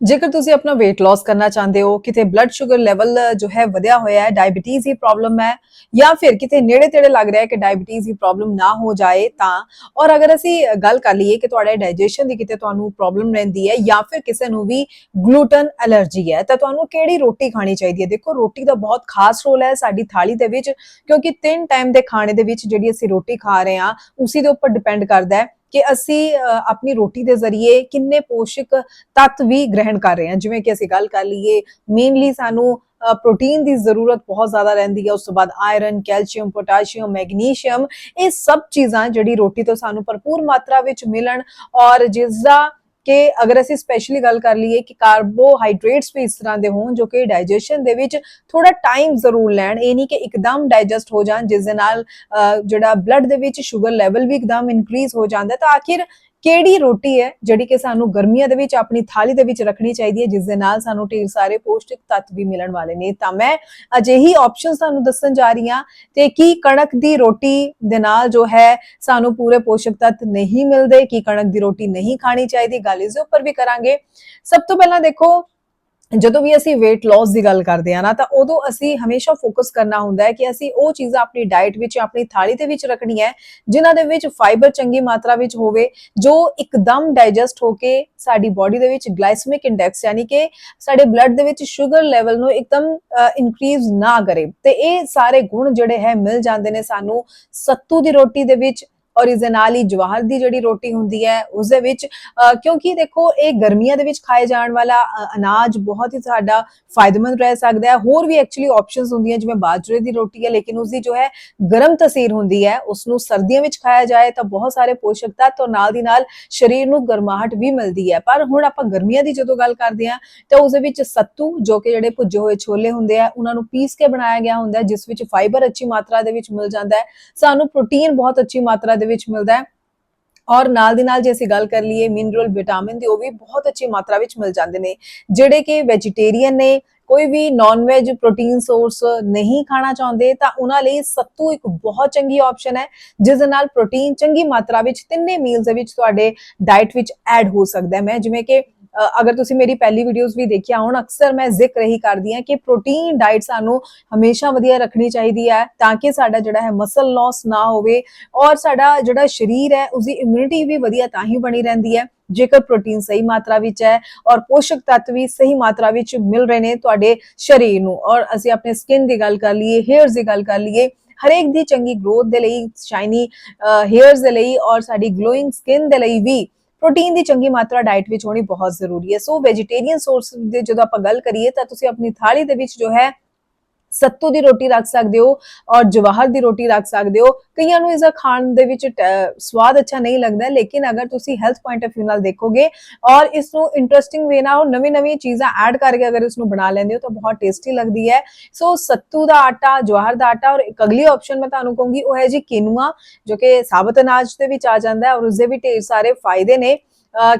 ਜੇਕਰ ਤੁਸੀਂ ਆਪਣਾ weight loss ਕਰਨਾ ਚਾਹੁੰਦੇ ਹੋ, ਕਿਤੇ ਬਲੱਡ ਸ਼ੂਗਰ ਲੈਵਲ ਜੋ ਹੈ ਵਧਿਆ ਹੋਇਆ ਹੈ ਡਾਇਬੀਟੀਜ਼ ਦੀ ਪ੍ਰੋਬਲਮ ਹੈ, ਜਾਂ ਫਿਰ ਕਿਤੇ ਨੇੜੇ ਤੇੜੇ ਲੱਗ ਰਿਹਾ ਹੈ ਕਿ ਡਾਇਬੀਟੀਜ਼ ਦੀ ਪ੍ਰੋਬਲਮ ਨਾ ਹੋ ਜਾਏ, ਤਾਂ, ਔਰ ਅਗਰ ਅਸੀਂ ਗੱਲ ਕਰ ਲਈਏ ਕਿ ਤੁਹਾਡੇ ਡਾਈਜੈਸ਼ਨ ਦੀ ਕਿਤੇ ਤੁਹਾਨੂੰ ਪ੍ਰੋਬਲਮ ਰਹਿੰਦੀ ਹੈ, ਜਾਂ ਫਿਰ ਕਿਸੇ ਨੂੰ ਵੀ ਗਲੂਟਨ ਐਲਰਜੀ ਹੈ, ਤਾਂ ਤੁਹਾਨੂੰ ਕਿਹੜੀ ਰੋਟੀ ਖਾਣੀ ਚਾਹੀਦੀ ਹੈ? ਦੇਖੋ, ਰੋਟੀ ਦਾ ਬਹੁਤ ਖਾਸ ਰੋਲ ਹੈ ਸਾਡੀ ਥਾਲੀ ਦੇ ਵਿੱਚ, ਕਿਉਂਕਿ ਤਿੰਨ ਟਾਈਮ ਦੇ ਖਾਣੇ ਦੇ ਵਿੱਚ ਜਿਹੜੀ ਅਸੀਂ ਰੋਟੀ ਖਾ ਰਹੇ ਹਾਂ, ਉਸੇ ਦੇ ਉੱਪਰ ਡਿਪੈਂਡ ਕਰਦਾ ਹੈ। ਕਿ ਅਸੀਂ ਆਪਣੀ ਰੋਟੀ ਦੇ ਜ਼ਰੀਏ ਕਿੰਨੇ ਪੋਸ਼ਕ ਤੱਤ ਵੀ ਗ੍ਰਹਿਣ ਕਰ ਰਹੇ ਹਾਂ। ਜਿਵੇਂ ਕਿ ਅਸੀਂ ਗੱਲ ਕਰ ਲਈਏ ਮੇਨਲੀ ਸਾਨੂੰ ਪ੍ਰੋਟੀਨ ਦੀ ਜ਼ਰੂਰਤ ਬਹੁਤ ਜ਼ਿਆਦਾ ਰਹਿੰਦੀ ਹੈ। ਉਸ ਤੋਂ ਬਾਅਦ ਆਇਰਨ ਕੈਲਸ਼ੀਅਮ ਪੋਟਾਸ਼ੀਅਮ ਮੈਗਨੀਸ਼ੀਅਮ ਇਹ ਸਭ ਚੀਜ਼ਾਂ ਜਿਹੜੀ ਰੋਟੀ ਤੋਂ ਸਾਨੂੰ ਭਰਪੂਰ ਮਾਤਰਾ ਵਿੱਚ ਮਿਲਣ ਔਰ ਜਿਸ ਦਾ ਕਿ ਅਗਰ ਅਸੀਂ ਸਪੈਸ਼ਲੀ ਗੱਲ ਕਰ ਲਈਏ ਕਿ ਕਾਰਬੋਹਾਈਡਰੇਟਸ ਵੀ ਇਸ ਤਰ੍ਹਾਂ ਦੇ ਹੋਣ ਜੋ ਕਿ ਡਾਈਜੈਸ਼ਨ ਦੇ ਵਿੱਚ ਥੋੜਾ ਟਾਈਮ ਜ਼ਰੂਰ ਲੈਣ ਇਹ ਨਹੀਂ ਕਿ ਇੱਕਦਮ ਡਾਈਜੈਸਟ ਹੋ ਜਾਣ ਜਿਸ ਦੇ ਨਾਲ ਅ, ਜਿਹੜਾ ਬਲੱਡ ਦੇ ਵਿੱਚ ਸ਼ੂਗਰ ਲੈਵਲ ਵੀ ਇੱਕਦਮ ਇਨਕਰੀਜ਼ ਹੋ ਜਾਂਦਾ ਤਾਂ ਆਖਿਰ ਕਿਹੜੀ ਰੋਟੀ ਹੈ ਜਿਹੜੀ ਕਿ ਸਾਨੂੰ ਗਰਮੀਆਂ ਦੇ ਵਿੱਚ, ਆਪਣੀ ਥਾਲੀ ਦੇ ਵਿੱਚ ਰੱਖਣੀ ਚਾਹੀਦੀ ਹੈ, ਜਿਸ ਦੇ ਨਾਲ ਸਾਨੂੰ ਢੇਰ ਸਾਰੇ ਪੋਸ਼ਟਿਕ ਤੱਤ ਵੀ ਮਿਲਣ ਵਾਲੇ ਨੇ। ਤਾਂ ਮੈਂ ਅਜਿਹੀ ਆਪਸ਼ਨਸ ਤੁਹਾਨੂੰ ਦੱਸਣ ਜਾ ਰਹੀ ਹਾਂ ਤੇ ਕੀ ਕਣਕ ਦੀ ਰੋਟੀ ਦੇ ਨਾਲ ਜੋ ਹੈ, ਸਾਨੂੰ ਪੂਰੇ ਪੋਸ਼ਕ ਤੱਤ ਨਹੀਂ ਮਿਲਦੇ, ਕੀ ਕਣਕ ਦੀ ਰੋਟੀ ਨਹੀਂ ਖਾਣੀ ਚਾਹੀਦੀ, ਗੱਲ ਇਸ ਉੱਪਰ ਵੀ ਕਰਾਂਗੇ। ਸਭ ਤੋਂ ਪਹਿਲਾਂ ਦੇਖੋ ਜਦੋਂ ਵੀ ਅਸੀਂ weight loss ਦੀ ਗੱਲ ਕਰਦੇ ਆ ਨਾ, ਤਾਂ ਉਦੋਂ ਅਸੀਂ ਹਮੇਸ਼ਾ ਫੋਕਸ ਕਰਨਾ ਹੁੰਦਾ ਹੈ ਕਿ ਅਸੀਂ ਉਹ ਚੀਜ਼ਾਂ ਆਪਣੀ ਡਾਈਟ ਵਿੱਚ ਆਪਣੀ ਥਾਲੀ ਦੇ ਵਿੱਚ ਰੱਖਣੀ ਹੈ, ਜਿਨ੍ਹਾਂ ਦੇ ਵਿੱਚ ਫਾਈਬਰ ਚੰਗੀ ਮਾਤਰਾ ਵਿੱਚ ਹੋਵੇ, ਜੋ ਇੱਕਦਮ ਡਾਈਜੈਸਟ ਹੋ ਕੇ ਸਾਡੀ ਬਾਡੀ ਦੇ ਵਿੱਚ ਗਲਾਈਸੈਮਿਕ ਇੰਡੈਕਸ ਯਾਨੀ ਕਿ ਸਾਡੇ ਬਲੱਡ ਦੇ ਵਿੱਚ ਸ਼ੂਗਰ ਲੈਵਲ ਨੂੰ ਇੱਕਦਮ ਇਨਕਰੀਜ਼ ਨਾ ਕਰੇ। ਤੇ ਇਹ ਸਾਰੇ ਗੁਣ ਜਿਹੜੇ ਹੈ, ਮਿਲ ਜਾਂਦੇ ਨੇ ਸਾਨੂੰ। ਸੱਤੂ ਦੀ ਰੋਟੀ ਦੇ ਵਿੱਚ ਔਰ ਇਸ ਦੇ ਨਾਲ ਹੀ ਜਵਾਹਰ ਦੀ ਜਿਹੜੀ ਰੋਟੀ ਹੁੰਦੀ ਹੈ, ਉਸ ਦੇ ਵਿੱਚ ਕਿਉਂਕਿ ਦੇਖੋ, ਇਹ ਗਰਮੀਆਂ ਦੇ ਵਿੱਚ ਖਾਏ ਜਾਣ ਵਾਲਾ ਅਨਾਜ ਬਹੁਤ ਹੀ ਸਾਡਾ ਫਾਇਦੇਮੰਦ ਰਹਿ ਸਕਦਾ ਹੈ। ਹੋਰ ਵੀ ਐਕਚੁਅਲੀ ਆਪਸ਼ਨਸ ਹੁੰਦੀਆਂ, ਜਿਵੇਂ ਬਾਜਰੇ ਦੀ ਰੋਟੀ ਹੈ, ਲੇਕਿਨ ਉਸ ਦੀ ਜੋ ਹੈ ਗਰਮ ਤਸੀਰ ਹੁੰਦੀ ਹੈ ਉਸ ਨੂੰ ਸਰਦੀਆਂ ਵਿੱਚ ਖਾਇਆ ਜਾਏ ਤਾਂ ਬਹੁਤ ਸਾਰੇ ਪੋਸ਼ਕ ਤੱਤ ਔਰ ਨਾਲ ਦੀ ਨਾਲ ਸਰੀਰ ਨੂੰ ਗਰਮਾਹਟ ਵੀ ਮਿਲਦੀ ਹੈ। ਪਰ ਹੁਣ ਆਪਾਂ ਗਰਮੀਆਂ ਦੀ ਜਦੋਂ ਗੱਲ ਕਰਦੇ ਹਾਂ, ਤਾਂ ਉਸ ਦੇ ਵਿੱਚ ਸੱਤੂ, ਜੋ ਕਿ ਜਿਹੜੇ ਭੁੱਜੇ ਹੋਏ ਛੋਲੇ ਹੁੰਦੇ ਆ, ਉਹਨਾਂ ਨੂੰ ਪੀਸ ਕੇ ਬਣਾਇਆ ਗਿਆ ਹੁੰਦਾ ਜਿਸ ਵਿੱਚ ਫਾਈਬਰ ਅੱਛੀ ਮਾਤਰਾ ਦੇ ਵਿੱਚ ਮਿਲ ਜਾਂਦਾ ਹੈ। ਸਾਨੂੰ ਪ੍ਰੋਟੀਨ ਬਹੁਤ ਅੱਛੀ ਮਾਤਰਾ ਦੇ ਵਿੱਚ ਮਿਲਦਾ ਹੈ। ਔਰ ਨਾਲ ਦੀ ਨਾਲ ਜੇ ਅਸੀਂ ਗੱਲ ਕਰ ਲਈਏ ਮਿਨਰਲ ਵਿਟਾਮਿਨ ਦੀ, ਉਹ ਵੀ ਬਹੁਤ ਅੱਛੀ ਮਾਤਰਾ ਵਿੱਚ ਮਿਲ ਜਾਂਦੇ ਨੇ। ਜਿਹੜੇ ਕਿ ਵੈਜੀਟੇਰੀਅਨ ਨੇ, ਕੋਈ ਵੀ ਨਾਨ ਵੈਜ ਪ੍ਰੋਟੀਨ ਸੋਰਸ ਨਹੀਂ ਖਾਣਾ ਚਾਹੁੰਦੇ, ਤਾਂ ਉਹਨਾਂ ਲਈ ਸੱਤੂ ਇੱਕ ਬਹੁਤ ਚੰਗੀ ਆਪਸ਼ਨ ਹੈ, ਜਿਸ ਦੇ ਨਾਲ ਪ੍ਰੋਟੀਨ ਚੰਗੀ ਮਾਤਰਾ ਵਿੱਚ ਤਿੰਨੇ ਮੀਲਸ ਦੇ ਵਿੱਚ ਤੁਹਾਡੇ ਡਾਈਟ ਵਿੱਚ ਐਡ ਹੋ ਸਕਦਾ ਹੈ। ਮੈਂ ਜਿਵੇਂ ਕਿ ਅਗਰ ਤੁਸੀਂ ਮੇਰੀ ਪਹਿਲੀ ਵੀਡੀਓਜ਼ ਵੀ ਦੇਖਿਆ ਹੋਣ, ਅਕਸਰ ਮੈਂ ਜ਼ਿਕਰ ਹੀ ਕਰਦੀ ਹਾਂ ਕਿ ਪ੍ਰੋਟੀਨ ਡਾਈਟ ਸਾਨੂੰ ਹਮੇਸ਼ਾ ਵਧੀਆ ਰੱਖਣੀ ਚਾਹੀਦੀ ਹੈ ਤਾਂ ਕਿ ਸਾਡਾ ਜਿਹੜਾ ਹੈ ਮਸਲ ਲਾਸ ਨਾ ਹੋਵੇ ਔਰ ਸਾਡਾ ਜਿਹੜਾ ਸਰੀਰ ਹੈ, ਉਸਦੀ ਇਮਿਊਨਿਟੀ ਵੀ ਵਧੀਆ ਤਾਂ ਹੀ ਬਣੀ ਰਹਿੰਦੀ ਹੈ। ਜੇਕਰ ਪ੍ਰੋਟੀਨ ਸਹੀ ਮਾਤਰਾ ਵਿੱਚ ਹੈ ਔਰ ਪੋਸ਼ਕ ਤੱਤ ਵੀ ਸਹੀ ਮਾਤਰਾ ਵਿੱਚ ਮਿਲ ਰਹੇ ਨੇ ਤੁਹਾਡੇ ਸਰੀਰ ਨੂੰ ਔਰ ਅਸੀਂ ਆਪਣੇ ਸਕਿਨ ਦੀ ਗੱਲ ਕਰ ਲਈਏ ਹੇਅਰਸ ਦੀ ਗੱਲ ਕਰ ਲਈਏ, ਹਰੇਕ ਦੀ ਚੰਗੀ ਗਰੋਥ ਦੇ ਲਈ ਸ਼ਾਈਨੀ ਹੇਅਰਸ ਦੇ ਲਈ ਔਰ ਸਾਡੀ ਗਲੋਇੰਗ ਸਕਿਨ ਦੇ ਲਈ ਵੀ ਪ੍ਰੋਟੀਨ ਦੀ ਚੰਗੀ ਮਾਤਰਾ ਡਾਈਟ ਵਿੱਚ ਹੋਣੀ ਬਹੁਤ ਜ਼ਰੂਰੀ ਹੈ। ਸੋ ਵੈਜੀਟੇਰੀਅਨ ਸੋਰਸ ਦੇ ਜਦੋਂ ਆਪਾਂ ਗੱਲ ਕਰੀਏ ਤਾਂ ਤੁਸੀਂ ਆਪਣੀ ਥਾਲੀ ਦੇ ਵਿੱਚ ਜੋ ਹੈ ਸੱਤੂ ਦੀ ਰੋਟੀ ਰੱਖ ਸਕਦੇ ਹੋ ਔਰ ਜਵਾਹਰ ਦੀ ਰੋਟੀ ਰੱਖ ਸਕਦੇ ਹੋ। ਕਈਆਂ ਨੂੰ ਇਸ ਖਾਣ ਦੇ ਵਿੱਚ ਟ- ਸਵਾਦ ਅੱਛਾ ਨਹੀਂ ਲੱਗਦਾ, ਲੇਕਿਨ ਅਗਰ ਤੁਸੀਂ ਹੈਲਥ ਪੁਆਇੰਟ ਆਫ View ਨਾਲ ਦੇਖੋਗੇ ਔਰ ਇਸ ਨੂੰ ਇੰਟਰਸਟਿੰਗ ਵੇ ਨਾਲ ਨਵੀਂ ਨਵੀਂ ਚੀਜ਼ਾਂ ਐਡ ਕਰਕੇ ਅਗਰ ਇਸ ਨੂੰ ਬਣਾ ਲੈਂਦੇ ਹੋ ਤਾਂ ਬਹੁਤ ਟੇਸਟੀ ਲੱਗਦੀ ਹੈ। ਸੋ ਸੱਤੂ ਦਾ ਆਟਾ, ਜਵਾਹਰ ਦਾ ਆਟਾ ਔਰ ਇੱਕ ਅਗਲੀ ਆਪਸ਼ਨ ਮੈਂ ਤੁਹਾਨੂੰ ਕਹੂੰਗੀ, ਉਹ ਹੈ ਜੀ ਕਿਨੂਆ, ਜੋ ਕਿ ਸਾਬਤ ਅਨਾਜ ਦੇ ਵਿੱਚ ਆ ਜਾਂਦਾ ਹੈ ਔਰ ਉਸ ਦੇ ਵੀ ਢੇਰ ਸਾਰੇ ਫਾਇਦੇ ਨੇ।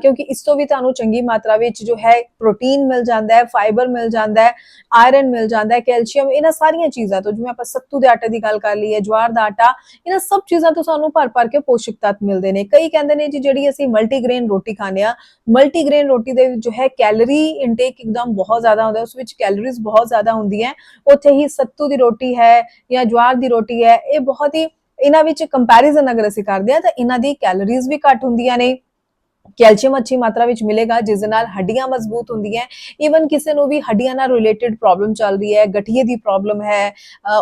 ਕਿਉਂਕਿ ਇਸ ਤੋਂ ਵੀ ਤੁਹਾਨੂੰ ਚੰਗੀ ਮਾਤਰਾ ਵਿੱਚ ਜੋ ਹੈ ਪ੍ਰੋਟੀਨ ਮਿਲ ਜਾਂਦਾ ਹੈ ਫਾਈਬਰ ਮਿਲ ਜਾਂਦਾ ਹੈ ਆਇਰਨ ਮਿਲ ਜਾਂਦਾ ਹੈ ਕੈਲਸ਼ੀਅਮ ਇਹਨਾਂ ਸਾਰੀਆਂ ਚੀਜ਼ਾਂ ਤੋਂ, ਜਿਵੇਂ ਆਪਾਂ ਸੱਤੂ ਦੇ ਆਟੇ ਦੀ ਗੱਲ ਕਰ ਲਈਏ, ਜਵਾਰ ਦਾ ਆਟਾ, ਇਹਨਾਂ ਸਭ ਚੀਜ਼ਾਂ ਤੋਂ ਸਾਨੂੰ ਭਰ ਭਰ ਕੇ ਪੋਸ਼ਕ ਤੱਤ ਮਿਲਦੇ ਨੇ। ਕਈ ਕਹਿੰਦੇ ਨੇ ਜੀ ਜਿਹੜੀ ਅਸੀਂ ਮਲਟੀਗ੍ਰੇਨ ਰੋਟੀ ਖਾਂਦੇ ਆ ਮਲਟੀਗ੍ਰੇਨ ਰੋਟੀ ਦੇ ਵਿੱਚ ਜੋ ਹੈ ਕੈਲਰੀ ਇਨਟੇਕ ਇੱਕਦਮ ਬਹੁਤ ਜ਼ਿਆਦਾ ਹੁੰਦਾ ਉਸ ਵਿੱਚ ਕੈਲਰੀਜ਼ ਬਹੁਤ ਜ਼ਿਆਦਾ ਹੁੰਦੀਆਂ ਉੱਥੇ ਹੀ ਸੱਤੂ ਦੀ ਰੋਟੀ ਹੈ ਜਾਂ ਜਵਾਰ ਦੀ ਰੋਟੀ ਹੈ, ਇਹ ਬਹੁਤ ਹੀ ਇਹਨਾਂ ਵਿੱਚ ਕੰਪੈਰੀਜ਼ਨ ਅਗਰ ਅਸੀਂ ਕਰਦੇ ਆ ਤਾਂ ਇਹਨਾਂ ਦੀ ਕੈਲਰੀਜ਼ ਵੀ ਘੱਟ ਹੁੰਦੀਆਂ ਨੇ। ਕੈਲਸ਼ੀਅਮ ਅੱਛੀ ਮਾਤਰਾ ਵਿੱਚ ਮਿਲੇਗਾ, ਜਿਸ ਦੇ ਨਾਲ ਹੱਡੀਆਂ ਮਜ਼ਬੂਤ ਹੁੰਦੀਆਂ ਈਵਨ ਕਿਸੇ ਨੂੰ ਵੀ ਹੱਡੀਆਂ ਨਾਲ ਰਿਲੇਟਡ ਪ੍ਰੋਬਲਮ ਚੱਲ ਰਹੀ ਹੈ, ਗਠੀਏ ਦੀ ਪ੍ਰੋਬਲਮ ਹੈ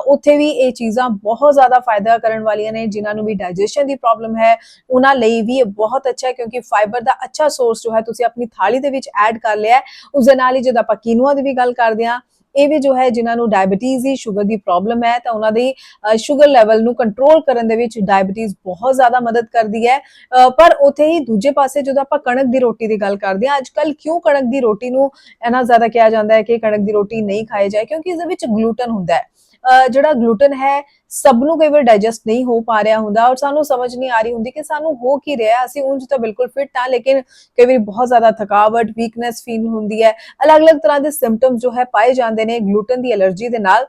ਉੱਥੇ ਵੀ ਇਹ ਚੀਜ਼ਾਂ ਬਹੁਤ ਜ਼ਿਆਦਾ ਫਾਇਦਾ ਕਰਨ ਵਾਲੀਆਂ ਨੇ, ਜਿਨ੍ਹਾਂ ਨੂੰ ਵੀ ਡਾਈਜੈਸ਼ਨ ਦੀ ਪ੍ਰੋਬਲਮ ਹੈ। ਉਹਨਾਂ ਲਈ ਵੀ ਇਹ ਬਹੁਤ ਅੱਛਾ ਹੈ, ਕਿਉਂਕਿ ਫਾਈਬਰ ਦਾ ਅੱਛਾ ਸੋਰਸ ਜੋ ਹੈ, ਤੁਸੀਂ ਆਪਣੀ ਥਾਲੀ ਦੇ ਵਿੱਚ ਐਡ ਕਰ ਲਿਆ ਹੈ। ਉਸ ਦੇ ਨਾਲ ਹੀ ਜਦ ਆਪਾਂ ਕੀਨੂਆ ਦੀ ਵੀ ਗੱਲ ਕਰਦੇ ਹਾਂ ਇਹ ਵੀ ਜੋ ਹੈ ਜਿਨ੍ਹਾਂ ਨੂੰ ਡਾਇਬੀਟੀਜ਼ ਦੀ ਸ਼ੂਗਰ ਦੀ ਪ੍ਰੋਬਲਮ ਹੈ, ਤਾਂ ਉਹਨਾਂ ਦੀ ਸ਼ੂਗਰ ਲੈਵਲ ਨੂੰ ਕੰਟਰੋਲ ਕਰਨ ਦੇ ਵਿੱਚ ਡਾਇਬੀਟੀਜ਼ ਬਹੁਤ ਜ਼ਿਆਦਾ ਮਦਦ ਕਰਦੀ ਹੈ। ਪਰ ਉਥੇ ਹੀ ਦੂਜੇ ਪਾਸੇ ਜਦੋਂ ਆਪਾਂ ਕਣਕ ਦੀ ਰੋਟੀ ਦੀ ਗੱਲ ਕਰਦੇ ਹਾਂ ਅੱਜ ਅੱਜਕੱਲ ਕਿਉਂ ਕਣਕ ਦੀ ਰੋਟੀ ਨੂੰ ਇੰਨਾ ਜ਼ਿਆਦਾ ਕਿਹਾ ਜਾਂਦਾ ਹੈ ਕਿ ਕਣਕ ਦੀ ਰੋਟੀ ਨਹੀਂ ਖਾਈ ਜਾਏ? ਕਿਉਂਕਿ ਇਸ ਦੇ ਵਿੱਚ ਗਲੂਟਨ ਹੁੰਦਾ ਹੈ। ਜਿਹੜਾ ਗਲੂਟਨ ਹੈ, ਸਭ ਨੂੰ ਕਈ ਵਾਰ ਡਾਈਜੈਸਟ ਨਹੀਂ ਹੋ ਪਾ ਰਿਹਾ ਹੁੰਦਾ ਔਰ ਸਾਨੂੰ ਸਮਝ ਨਹੀਂ ਆ ਰਹੀ ਹੁੰਦੀ ਕਿ ਸਾਨੂੰ ਹੋ ਕੀ ਰਿਹਾ ਅਸੀਂ ਉਂਝ ਤਾਂ ਬਿਲਕੁਲ ਫਿਟ ਆ ਲੇਕਿਨ ਕਈ ਵਾਰ ਬਹੁਤ ਜ਼ਿਆਦਾ ਥਕਾਵਟ ਵੀਕਨੈਸ ਫੀਲ ਹੁੰਦੀ ਹੈ। ਅਲੱਗ-ਅਲੱਗ ਤਰ੍ਹਾਂ ਦੇ ਸਿੰਪਟਮਸ ਜੋ ਹੈ ਪਾਏ ਜਾਂਦੇ ਨੇ ਗਲੂਟਨ ਦੀ ਐਲਰਜੀ ਦੇ ਨਾਲ।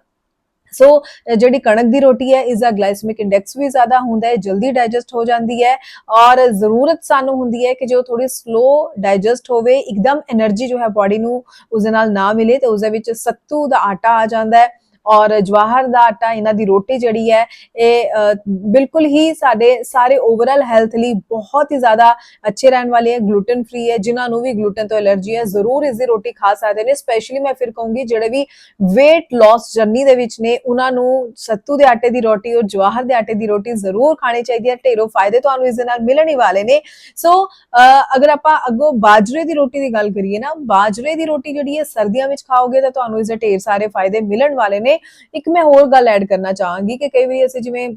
ਸੋ ਜਿਹੜੀ ਕਣਕ ਦੀ ਰੋਟੀ ਹੈ, ਇਸ ਦਾ ਗਲਾਈਸਮਿਕ ਇੰਡੈਕਸ ਵੀ ਜ਼ਿਆਦਾ ਹੁੰਦਾ ਹੈ, ਜਲਦੀ ਡਾਈਜੈਸਟ ਹੋ ਜਾਂਦੀ ਹੈ ਔਰ ਜ਼ਰੂਰਤ ਸਾਨੂੰ ਹੁੰਦੀ ਹੈ ਕਿ ਜੋ ਥੋੜੀ ਸਲੋ ਡਾਈਜੈਸਟ ਹੋਵੇ, ਇੱਕਦਮ એનર્ਜੀ ਜੋ ਹੈ ਬਾਡੀ ਨੂੰ ਉਸ ਨਾਲ ਨਾ ਮਿਲੇ ਤੇ ਉਸ ਦੇ ਵਿੱਚ ਸੱਤੂ ਦਾ ਆਟਾ ਆ ਜਾਂਦਾ ਹੈ। ਔਰ ਜਵਾਹਰ ਦਾ ਆਟਾ, ਇਹਨਾਂ ਦੀ ਰੋਟੀ ਜਿਹੜੀ ਹੈ, ਇਹ ਬਿਲਕੁਲ ਹੀ ਸਾਡੇ ਸਾਰੇ ਓਵਰਆਲ ਹੈਲਥ ਲਈ ਬਹੁਤ ਹੀ ਜ਼ਿਆਦਾ ਅੱਛੇ ਰਹਿਣ ਵਾਲੇ ਹੈ ਗਲੂਟਨ ਫ੍ਰੀ ਹੈ, ਜਿਨ੍ਹਾਂ ਨੂੰ ਵੀ ਗਲੂਟਨ ਤੋਂ ਐਲਰਜੀ ਹੈ, ਜ਼ਰੂਰ ਇਸ ਦੀ ਰੋਟੀ ਖਾ ਸਕਦੇ ਨੇ ਸਪੈਸ਼ਲੀ ਮੈਂ ਫਿਰ ਕਹੂੰਗੀ ਜਿਹੜੇ ਵੀ weight loss ਜਰਨੀ ਦੇ ਵਿੱਚ ਨੇ, ਉਹਨਾਂ ਨੂੰ ਸੱਤੂ ਦੇ ਆਟੇ ਦੀ ਰੋਟੀ ਔਰ ਜਵਾਹਰ ਦੇ ਆਟੇ ਦੀ ਰੋਟੀ ਜ਼ਰੂਰ ਖਾਣੀ ਚਾਹੀਦੀ ਹੈ, ਢੇਰੋਂ ਫਾਇਦੇ ਤੁਹਾਨੂੰ ਇਸ ਦੇ ਨਾਲ ਮਿਲਣ ਹੀ ਵਾਲੇ ਨੇ। ਸੋ ਅਗਰ ਆਪਾਂ ਅੱਗੋਂ ਬਾਜਰੇ ਦੀ ਰੋਟੀ ਦੀ ਗੱਲ ਕਰੀਏ ਨਾ, ਬਾਜਰੇ ਦੀ ਰੋਟੀ ਜਿਹੜੀ ਹੈ ਸਰਦੀਆਂ ਵਿੱਚ ਖਾਓਗੇ ਤਾਂ ਤੁਹਾਨੂੰ ਇਸ ਦੇ ਢੇਰ ਸਾਰੇ ਫਾਇਦੇ ਮਿਲਣ ਵਾਲੇ ਨੇ ਇੱਕ ਮੈਂ ਹੋਰ ਗੱਲ ਐਡ ਕਰਨਾ ਚਾਹਾਂਗੀ ਕਿ ਕਈ ਵਾਰੀ ਅਸੀਂ ਜਿਵੇਂ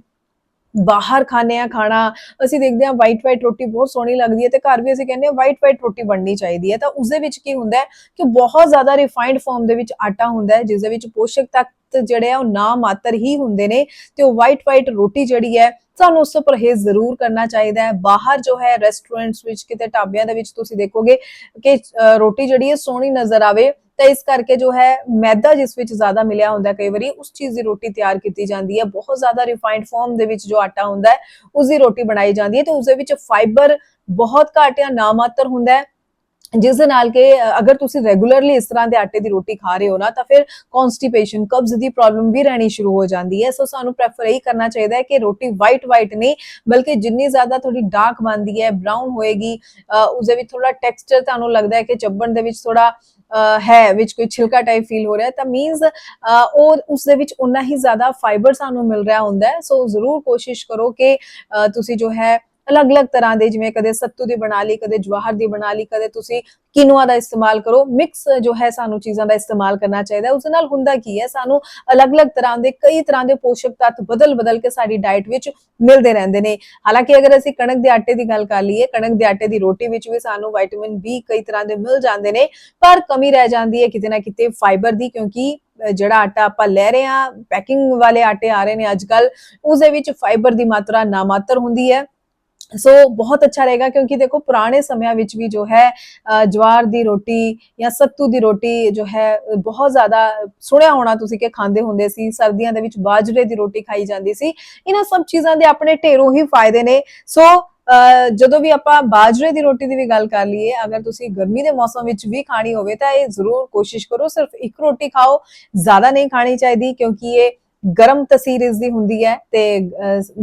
ਬਾਹਰ ਖਾਣੇ ਆ ਖਾਣਾ, ਅਸੀਂ ਦੇਖਦੇ ਹਾਂ ਵਾਈਟ ਵਾਈਟ ਰੋਟੀ ਬਹੁਤ ਸੋਹਣੀ ਲੱਗਦੀ ਹੈ ਤੇ ਘਰ ਵੀ ਅਸੀਂ ਕਹਿੰਦੇ ਹਾਂ ਵਾਈਟ ਵਾਈਟ ਰੋਟੀ ਬਣਨੀ ਚਾਹੀਦੀ ਹੈ, ਤਾਂ ਉਸ ਦੇ ਵਿੱਚ ਕੀ ਹੁੰਦਾ ਹੈ ਕਿ ਬਹੁਤ ਜ਼ਿਆਦਾ ਰਿਫਾਈਨਡ ਫਾਰਮ ਦੇ ਵਿੱਚ ਆਟਾ ਹੁੰਦਾ ਹੈ ਜਿਸ ਦੇ ਵਿੱਚ ਪੋਸ਼ਕ ਤੱਤ ਜਿਹੜੇ ਆ ਉਹ ਨਾ ਮਾਤਰ ਹੀ ਹੁੰਦੇ ਨੇ ਤੇ ਉਹ ਵਾਈਟ ਵਾਈਟ ਰੋਟੀ ਜਿਹੜੀ ਹੈ ਸਾਨੂੰ ਉਸ ਤੋਂ ਪਰਹੇਜ਼ ਜ਼ਰੂਰ ਕਰਨਾ ਚਾਹੀਦਾ ਹੈ। ਬਾਹਰ ਜੋ ਹੈ ਰੈਸਟੋਰੈਂਟਸ ਵਿੱਚ ਕਿਤੇ ਢਾਬਿਆਂ ਦੇ ਵਿੱਚ ਤੁਸੀਂ ਦੇਖੋਗੇ ਕਿ ਰੋਟੀ ਜਿਹੜੀ ਹੈ ਸੋਹਣੀ ਨਜ਼ਰ ਆਵੇ ਤਾਂ ਇਸ ਕਰਕੇ ਜੋ ਹੈ ਮੈਦਾ ਜਿਸ ਵਿੱਚ ਜ਼ਿਆਦਾ ਮਿਲਿਆ ਹੁੰਦਾ ਕਈ ਵਾਰੀ ਉਸ ਚੀਜ਼ ਦੀ ਰੋਟੀ ਤਿਆਰ ਕੀਤੀ ਜਾਂਦੀ ਹੈ। ਬਹੁਤ ਜ਼ਿਆਦਾ ਰਿਫਾਈਨਡ ਫਾਰਮ ਦੇ ਵਿੱਚ ਜੋ ਆਟਾ ਹੁੰਦਾ ਹੈ ਉਸ ਦੀ ਰੋਟੀ ਬਣਾਈ ਜਾਂਦੀ ਹੈ ਤੇ ਉਸ ਦੇ ਵਿੱਚ ਫਾਈਬਰ ਬਹੁਤ ਘੱਟ ਜਾਂ ਨਾ ਹੁੰਦਾ ਹੈ। ਜਿਸ ਦੇ ਨਾਲ ਕਿ ਅਗਰ ਤੁਸੀਂ ਰੈਗੂਲਰਲੀ ਇਸ ਤਰ੍ਹਾਂ ਦੇ ਆਟੇ ਦੀ ਰੋਟੀ ਖਾ ਰਹੇ ਹੋ ਨਾ ਤਾਂ ਫਿਰ ਕਨਸਟੀਪੇਸ਼ਨ ਕਬਜ਼ ਦੀ ਪ੍ਰੋਬਲਮ ਵੀ ਰਹਿਣੀ ਸ਼ੁਰੂ ਹੋ ਜਾਂਦੀ ਹੈ। ਸੋ ਸਾਨੂੰ ਪ੍ਰੈਫਰ ਇਹੀ ਕਰਨਾ ਚਾਹੀਦਾ ਹੈ ਕਿ ਰੋਟੀ ਵਾਈਟ ਵਾਈਟ ਨਹੀਂ ਬਲਕਿ ਜਿੰਨੀ ਜ਼ਿਆਦਾ ਥੋੜੀ ਡਾਰਕ ਬਣਦੀ ਹੈ ਬ੍ਰਾਊਨ ਹੋਏਗੀ ਅ, ਉਸ ਦੇ ਵਿੱਚ ਥੋੜਾ ਟੈਕਸਚਰ ਤੁਹਾਨੂੰ ਲੱਗਦਾ ਹੈ ਕਿ ਚੱਬਣ ਦੇ ਵਿੱਚ ਥੋੜਾ ਹੈ, ਵਿੱਚ ਕੋਈ ਛਿਲਕਾ ਟਾਈਪ ਫੀਲ ਹੋ ਰਿਹਾ, ਤਾਂ ਮੀਨਸ ਉਹ ਉਸ ਦੇ ਵਿੱਚ ਉਨਾ ਹੀ ਜ਼ਿਆਦਾ ਫਾਈਬਰ ਸਾਨੂੰ ਮਿਲ ਰਿਹਾ ਹੁੰਦਾ ਹੈ। ਸੋ ਜ਼ਰੂਰ ਕੋਸ਼ਿਸ਼ ਕਰੋ ਕਿ ਤੁਸੀਂ ਜੋ ਹੈ ਅਲੱਗ-ਅਲੱਗ ਤਰ੍ਹਾਂ ਦੇ, ਜਿਵੇਂ ਕਦੇ ਸੱਤੂ ਦੀ ਬਣਾ ਲਈ, ਕਦੇ ਜਵਾਹਰ ਦੀ ਬਣਾ ਲਈ, ਕਦੇ ਤੁਸੀਂ ਕਿਨੂਆ ਦਾ ਇਸਤੇਮਾਲ ਕਰੋ। ਮਿਕਸ ਜੋ ਹੈ ਸਾਨੂੰ ਚੀਜ਼ਾਂ ਦਾ ਇਸਤੇਮਾਲ ਕਰਨਾ ਚਾਹੀਦਾ। ਉਸ ਨਾਲ ਹੁੰਦਾ ਕੀ ਹੈ, ਸਾਨੂੰ ਅਲੱਗ-ਅਲੱਗ ਤਰ੍ਹਾਂ ਦੇ, ਕਈ ਤਰ੍ਹਾਂ ਦੇ ਪੋਸ਼ਕ ਤੱਤ ਬਦਲ-ਬਦਲ ਕੇ ਸਾਡੀ ਡਾਈਟ ਵਿੱਚ ਮਿਲਦੇ ਰਹਿੰਦੇ ਨੇ। ਹਾਲਾਂਕਿ ਅਗਰ ਅਸੀਂ ਕਣਕ ਦੇ ਆਟੇ ਦੀ ਗੱਲ ਕਰ ਲਈਏ, ਕਣਕ ਦੇ ਆਟੇ ਦੀ ਰੋਟੀ ਵਿੱਚ ਵੀ ਸਾਨੂੰ ਵਿਟਾਮਿਨ ਬੀ ਕਈ ਤਰ੍ਹਾਂ ਦੇ ਮਿਲ ਜਾਂਦੇ ਨੇ, ਪਰ ਕਮੀ ਰਹਿ ਜਾਂਦੀ ਹੈ ਕਿਤੇ ਨਾ ਕਿਤੇ ਫਾਈਬਰ ਦੀ, ਕਿਉਂਕਿ ਜਿਹੜਾ ਆਟਾ ਆਪਾਂ ਲੈ ਰਹੇ ਹਾਂ ਪੈਕਿੰਗ ਵਾਲੇ ਆਟੇ ਆ ਰਹੇ ਨੇ ਅੱਜਕੱਲ ਉਸ ਦੇ ਵਿੱਚ ਫਾਈਬਰ ਦੀ ਮਾਤਰਾ ਨਾਮਾਤਰ ਹੁੰਦੀ ਹੈ। ਸੋ ਬਹੁਤ ਅੱਛਾ ਰਹੇਗਾ ਕਿਉਂਕਿ ਦੇਖੋ ਪੁਰਾਣੇ ਸਮਿਆਂ ਵਿੱਚ ਵੀ ਜੋ ਹੈ ਜਵਾਰ ਦੀ ਰੋਟੀ ਜਾਂ ਸੱਤੂ ਦੀ ਰੋਟੀ ਜੋ ਹੈ ਬਹੁਤ ਜ਼ਿਆਦਾ ਸੁਣਿਆ ਹੋਣਾ ਤੁਸੀਂ ਕਿ ਖਾਂਦੇ ਹੁੰਦੇ ਸੀ, ਸਰਦੀਆਂ ਦੇ ਵਿੱਚ ਬਾਜਰੇ ਦੀ ਰੋਟੀ ਖਾਈ ਜਾਂਦੀ ਸੀ। ਇਹਨਾਂ ਸਭ ਚੀਜ਼ਾਂ ਦੇ ਆਪਣੇ ਢੇਰੋਂ ਹੀ ਫਾਇਦੇ ਨੇ। ਸੋ ਜਦੋਂ ਵੀ ਆਪਾਂ ਬਾਜਰੇ ਦੀ ਰੋਟੀ ਦੀ ਵੀ ਗੱਲ ਕਰ ਲਈਏ, ਅਗਰ ਤੁਸੀਂ ਗਰਮੀ ਦੇ ਮੌਸਮ ਵਿੱਚ ਵੀ ਖਾਣੀ ਹੋਵੇ ਤਾਂ ਇਹ ਜ਼ਰੂਰ ਕੋਸ਼ਿਸ਼ ਕਰੋ, ਸਿਰਫ ਇੱਕ ਰੋਟੀ ਖਾਓ, ਜ਼ਿਆਦਾ ਨਹੀਂ ਖਾਣੀ ਚਾਹੀਦੀ ਕਿਉਂਕਿ ਇਹ ਗਰਮ ਤਸੀਰ ਇਸ ਦੀ ਹੁੰਦੀ ਹੈ ਤੇ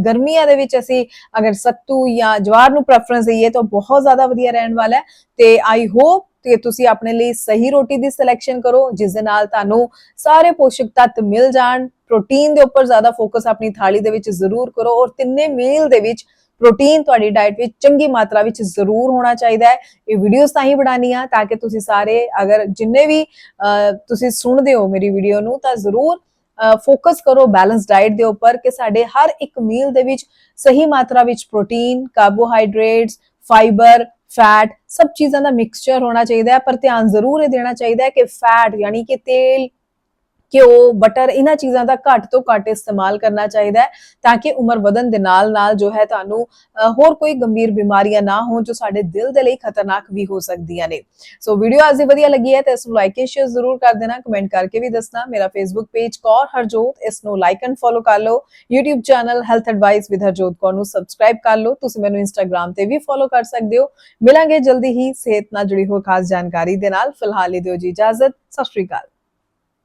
ਗਰਮੀਆਂ ਦੇ ਵਿੱਚ ਅਸੀਂ ਅਗਰ ਸੱਤੂ ਜਾਂ ਜਵਾਰ ਨੂੰ ਪ੍ਰੈਫਰੈਂਸ ਦਈਏ ਤਾਂ ਬਹੁਤ ਜ਼ਿਆਦਾ ਵਧੀਆ ਰਹਿਣ ਵਾਲਾ ਹੈ ਤੇ ਆਈ ਹੋਪ ਕਿ ਤੁਸੀਂ ਆਪਣੇ ਲਈ ਸਹੀ ਰੋਟੀ ਦੀ ਸਿਲੈਕਸ਼ਨ ਕਰੋ ਜਿਸ ਦੇ ਨਾਲ ਤੁਹਾਨੂੰ ਸਾਰੇ ਪੋਸ਼ਕ ਤੱਤ ਮਿਲ ਜਾਣ ਪ੍ਰੋਟੀਨ ਦੇ ਉੱਪਰ ਜ਼ਿਆਦਾ ਫੋਕਸ ਆਪਣੀ ਥਾਲੀ ਦੇ ਵਿੱਚ ਜ਼ਰੂਰ ਕਰੋ ਔਰ ਤਿੰਨੇ ਮੀਲ ਦੇ ਵਿੱਚ ਪ੍ਰੋਟੀਨ ਤੁਹਾਡੀ ਡਾਈਟ ਵਿੱਚ ਚੰਗੀ ਮਾਤਰਾ ਵਿੱਚ ਜ਼ਰੂਰ ਹੋਣਾ ਚਾਹੀਦਾ ਹੈ। ਇਹ ਵੀਡੀਓਜ਼ ਤਾਂ ਹੀ ਬਣਾਉਣੀ ਆ ਤਾਂ ਕਿ ਤੁਸੀਂ ਸਾਰੇ ਅਗਰ ਜਿੰਨੇ ਵੀ ਅ, ਤੁਸੀਂ ਸੁਣਦੇ ਹੋ ਮੇਰੀ ਵੀਡੀਓ ਨੂੰ ਤਾਂ ਜ਼ਰੂਰ ਫੋਕਸ ਕਰੋ ਬੈਲੈਂਸ ਡਾਈਟ ਦੇ ਉੱਪਰ ਕਿ ਸਾਡੇ ਹਰ ਇੱਕ ਮੀਲ ਦੇ ਵਿੱਚ ਸਹੀ ਮਾਤਰਾ ਵਿੱਚ ਪ੍ਰੋਟੀਨ ਕਾਰਬੋਹਾਈਡਰੇਟਸ ਫਾਈਬਰ ਫੈਟ ਸਭ ਚੀਜ਼ਾਂ ਦਾ ਮਿਕਸਚਰ ਹੋਣਾ ਚਾਹੀਦਾ ਹੈ, ਪਰ ਧਿਆਨ ਜ਼ਰੂਰ ਇਹ ਦੇਣਾ ਚਾਹੀਦਾ ਹੈ ਕਿ ਫੈਟ ਯਾਨੀ ਕਿ ਤੇਲ ਘਿਓ ਬਟਰ ਇਹਨਾਂ ਚੀਜ਼ਾਂ ਦਾ ਘੱਟ ਤੋਂ ਘੱਟ ਇਸਤੇਮਾਲ ਕਰਨਾ ਚਾਹੀਦਾ ਹੈ ਤਾਂ ਕਿ ਉਮਰ ਵਧਣ ਦੇ ਨਾਲ ਨਾਲ ਜੋ ਹੈ ਤੁਹਾਨੂੰ ਹੋਰ ਕੋਈ ਗੰਭੀਰ ਬਿਮਾਰੀਆਂ ਨਾ ਹੋਣ ਜੋ ਸਾਡੇ ਦਿਲ ਦੇ ਲਈ ਖਤਰਨਾਕ ਵੀ ਹੋ ਸਕਦੀਆਂ ਨੇ। ਸੋ ਵੀਡੀਓ ਅੱਜ ਦੀ ਵਧੀਆ ਲੱਗੀ ਹੈ ਤਾਂ ਇਸ ਨੂੰ ਲਾਈਕ ਤੇ ਸ਼ੇਅਰ ਜ਼ਰੂਰ ਕਰ ਦੇਣਾ ਕਮੈਂਟ ਕਰਕੇ ਵੀ ਦੱਸਣਾ। ਮੇਰਾ ਫੇਸਬੁੱਕ ਪੇਜ ਕੌਰ ਹਰਜੋਤ, ਇਸ ਨੂੰ ਲਾਈਕ ਐਂਡ ਫੋਲੋ ਕਰ ਲਓ। YouTube channel health advice with Harjot Kaur ਨੂੰ ਸਬਸਕ੍ਰਾਈਬ ਕਰ ਲਓ। ਤੁਸੀਂ ਮੈਨੂੰ Instagram ਤੇ ਵੀ ਫੋਲੋ ਕਰ ਸਕਦੇ ਹੋ। ਮਿਲਾਂਗੇ ਜਲਦੀ ਹੀ ਸਿਹਤ ਨਾਲ ਜੁੜੀ ਹੋਰ ਖਾਸ ਜਾਣਕਾਰੀ ਦੇ ਨਾਲ। ਫਿਲਹਾਲ ਹੀ ਦਿਓ ਜੀ ਇਜਾਜ਼ਤ। ਸਤਿ ਸ਼੍ਰੀ ਅਕਾਲ।